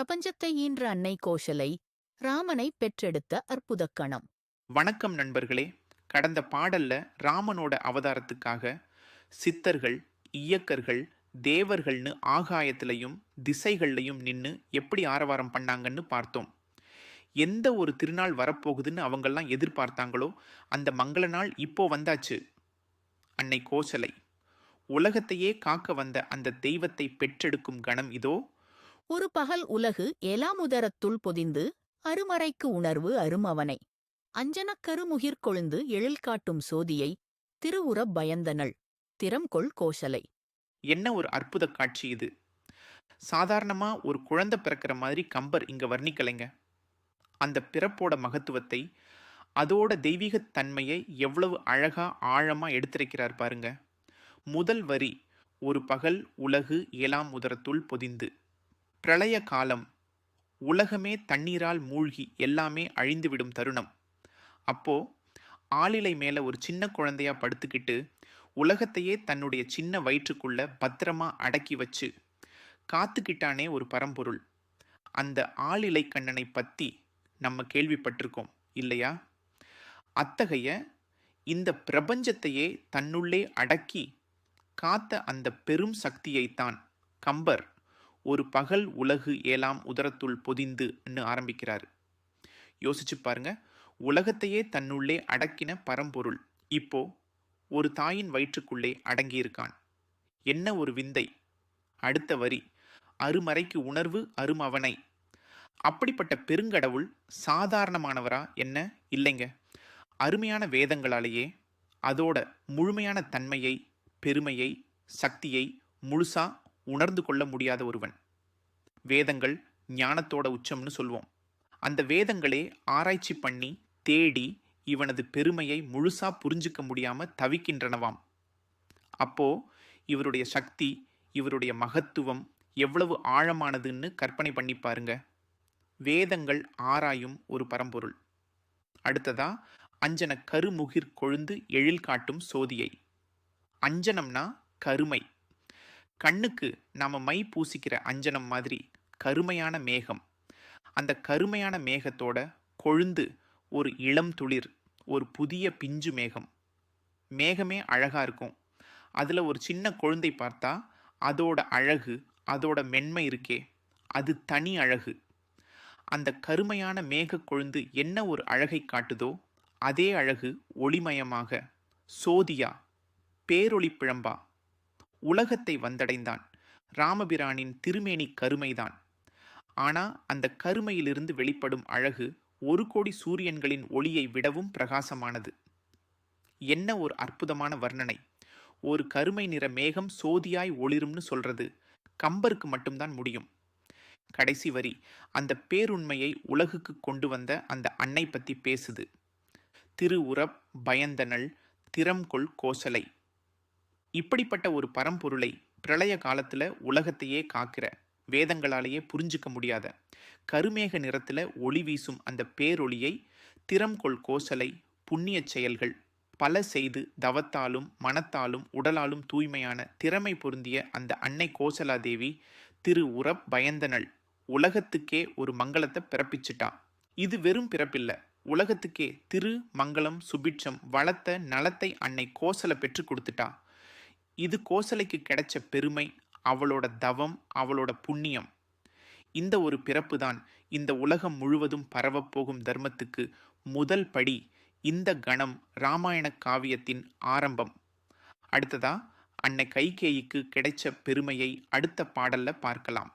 பிரபஞ்சத்தை ஈன்ற அன்னை கோஷலை ராமனை பெற்றெடுத்த அற்புதக் கணம் வணக்கம் நண்பர்களே. கடந்த பாடல்ல ராமனோட அவதாரத்துக்காக சித்தர்கள் இயக்கர்கள் தேவர்கள்னு ஆகாயத்திலையும் திசைகள்லையும் நின்று எப்படி ஆரவாரம் பண்ணாங்கன்னு பார்த்தோம். எந்த ஒரு திருநாள் வரப்போகுதுன்னு அவங்கெல்லாம் எதிர்பார்த்தாங்களோ அந்த மங்கள நாள் இப்போ வந்தாச்சு. அன்னை கோசலை உலகத்தையே காக்க வந்த அந்த தெய்வத்தை பெற்றெடுக்கும் கணம் இதோ ஒரு பகல் உலகு எலாமுதரத்துள் பொதிந்து அருமறைக்கு உணர்வு அருமவனை. அஞ்சனக் கருமுகிற் கொழுந்து எழில் காட்டும் சோதியை திருவுறப் பயந்தனள் திறம்கொள் கோசலை என்ன ஒரு அற்புத காட்சி இது? சாதாரணமா ஒரு குழந்தை பிறக்கிற மாதிரி கம்பர் இங்க வர்ணிக்கலைங்க. அந்த பிறப்போட மகத்துவத்தை அதோட தெய்வீகத் தன்மையை எவ்வளவு அழகா ஆழமா எடுத்திருக்கிறார் பாருங்க. முதல் வரி ஒரு பகல் உலகு ஏழாம் உதரத்துள் பொதிந்து. பிரளய காலம் உலகமே தண்ணீரால் மூழ்கி எல்லாமே அழிந்துவிடும் தருணம். அப்போ ஆளிலை மேலே ஒரு சின்ன குழந்தையா படுத்துக்கிட்டு உலகத்தையே தன்னுடைய சின்ன வயிற்றுக்குள்ள பத்திரமா அடக்கி வச்சு காத்துக்கிட்டானே ஒரு பரம்பொருள். அந்த ஆளிலை கண்ணனை பற்றி நம்ம கேள்விப்பட்டிருக்கோம் இல்லையா? அத்தகைய இந்த பிரபஞ்சத்தையே தன்னுள்ளே அடக்கி காத்த அந்த பெரும் சக்தியைத்தான் கம்பர். ஒரு பகல் உலகு ஏலாம் உதரத்துள் பொதிந்துன்னு ஆரம்பிக்கிறார். யோசிச்சு பாருங்க. உலகத்தையே தன்னுள்ளே அடக்கின பரம்பொருள். இப்போ ஒரு தாயின் வயிற்றுக்குள்ளே அடங்கியிருக்கான். என்ன ஒரு விந்தை? அடுத்த வரி. அருமறைக்கு உணர்வு அருமவனை. அப்படிப்பட்ட பெருங்கடவுள் சாதாரணமானவரா என்ன? இல்லைங்க. அருமையான வேதங்களாலேயே அதோட முழுமையான தன்மையை பெருமையை சக்தியை முழுசா உணர்ந்து கொள்ள முடியாத ஒருவன். வேதங்கள் ஞானத்தோட உச்சம்னு சொல்வோம். அந்த வேதங்களே ஆராய்ச்சி பண்ணி தேடி இவனது பெருமையை முழுசா புரிஞ்சுக்க முடியாம தவிக்கின்றனவாம். அப்போ இவருடைய சக்தி இவருடைய மகத்துவம் எவ்வளவு ஆழமானதுன்னு கற்பனை பண்ணி பாருங்க. வேதங்கள் ஆராயும் ஒரு பரம்பொருள். அடுத்ததா அஞ்சன கருமுகிர் கொழுந்து எழில் காட்டும் சோதியை. அஞ்சனம்னா கருமை. கண்ணுக்கு நாம் மை பூசிக்கிற அஞ்சனம் மாதிரி கருமையான மேகம். அந்த கருமையான மேகத்தோட கொழுந்து ஒரு இளம் துளிர் ஒரு புதிய பிஞ்சு மேகம். மேகமே அழகாக இருக்கும். அதில் ஒரு சின்ன குழந்தை பார்த்தா அதோட அழகு அதோட மென்மை இருக்கே அது தனி அழகு. அந்த கருமையான மேக கொழுந்து என்ன ஒரு அழகை காட்டுதோ அதே அழகு ஒளிமயமாக சோதியா பேரொளி பிழம்பா உலகத்தை வந்தடைந்தான். ராமபிரானின் திருமேனி கருமைதான். ஆனா அந்த கருமையிலிருந்து வெளிப்படும் அழகு ஒரு கோடி சூரியன்களின் ஒளியை விடவும் பிரகாசமானது. என்ன ஒரு அற்புதமான வர்ணனை. ஒரு கருமை நிற மேகம் சோதியாய் ஒளிரும்னு சொல்றது கம்பருக்கு மட்டும்தான் முடியும். கடைசி வரி அந்த பேருண்மையை உலகுக்கு கொண்டு வந்த அந்த அன்னை பற்றி பேசுது. திரு உறப் பயந்தனள் திறம்கொள் கோசலை. இப்படிப்பட்ட ஒரு பரம்பொருளை பிரளய காலத்தில் உலகத்தையே காக்கிற வேதங்களாலேயே புரிஞ்சுக்க முடியாத கருமேக நிறத்தில் ஒளி வீசும் அந்த பேரொளியை திறம்கொள் கோசலை புண்ணியச் செயல்கள் பல செய்து தவத்தாலும் மனத்தாலும் உடலாலும் தூய்மையான திறமை பொருந்திய அந்த அன்னை கோசலா தேவி திரு உரப் பயந்தனள் உலகத்துக்கே ஒரு மங்களத்தை பிறப்பிச்சிட்டா. இது வெறும் பிறப்பில்ல. உலகத்துக்கே திரு மங்களம் சுபிட்சம் வளத்த நலத்தை அன்னை கோசலை பெற்று கொடுத்துட்டா. இது கோசலைக்கு கிடைச்ச பெருமை அவளோட தவம் அவளோட புண்ணியம். இந்த ஒரு பிறப்பு தான் இந்த உலகம் முழுவதும் பரவப்போகும் தர்மத்துக்கு முதல் படி இந்த கணம் ராமாயண காவியத்தின் ஆரம்பம். அடுத்ததா அன்னை கைகேயிக்கு கிடைச்ச பெருமையை அடுத்த பாடல்ல பார்க்கலாம்.